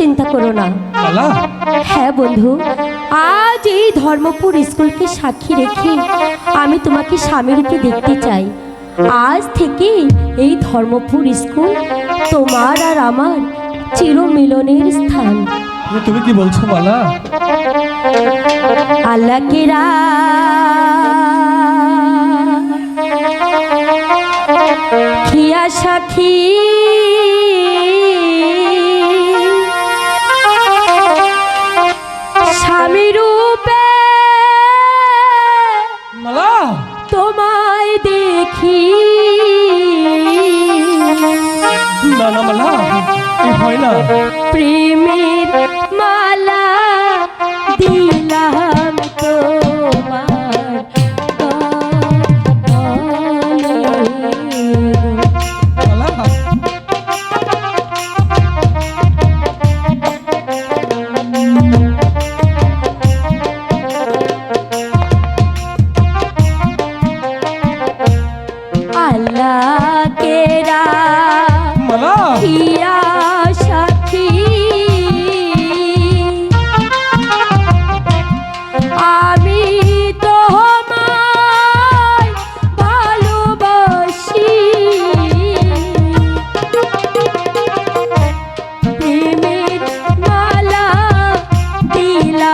চিন্তা করো না। হ্যাঁ বন্ধু আজ এই ধর্মপুর স্কুলকে সাক্ষী রেখে আমি তোমাকে স্বামীরূপে দেখতে চাই। আজ থেকে এই ধর্মপুর স্কুল তোমার আর আমার চিরমিলনের স্থান। তুমি কি বলছো মালা? আল্লাহ কিরা সাথী বাংলা এই হয় না। প্রিয়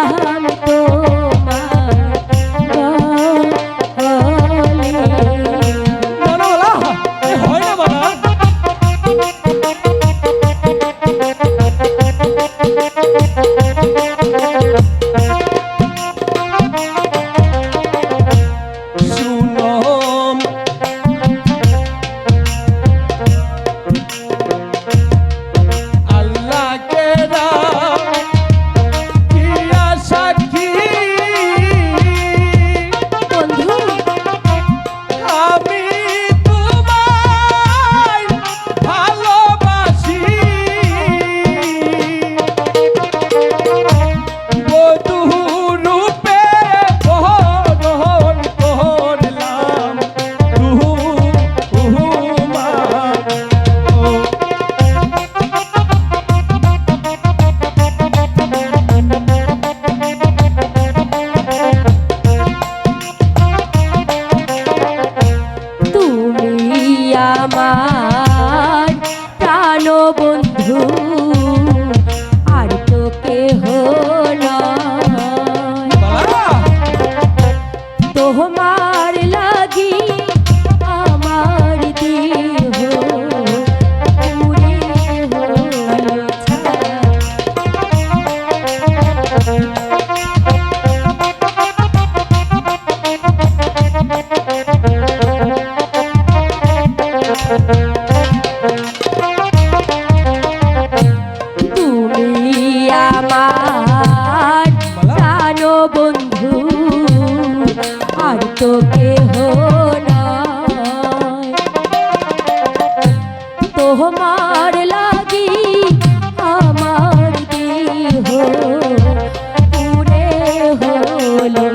জাহান তো তোমার লাগি আমার দেহ পুরে হলো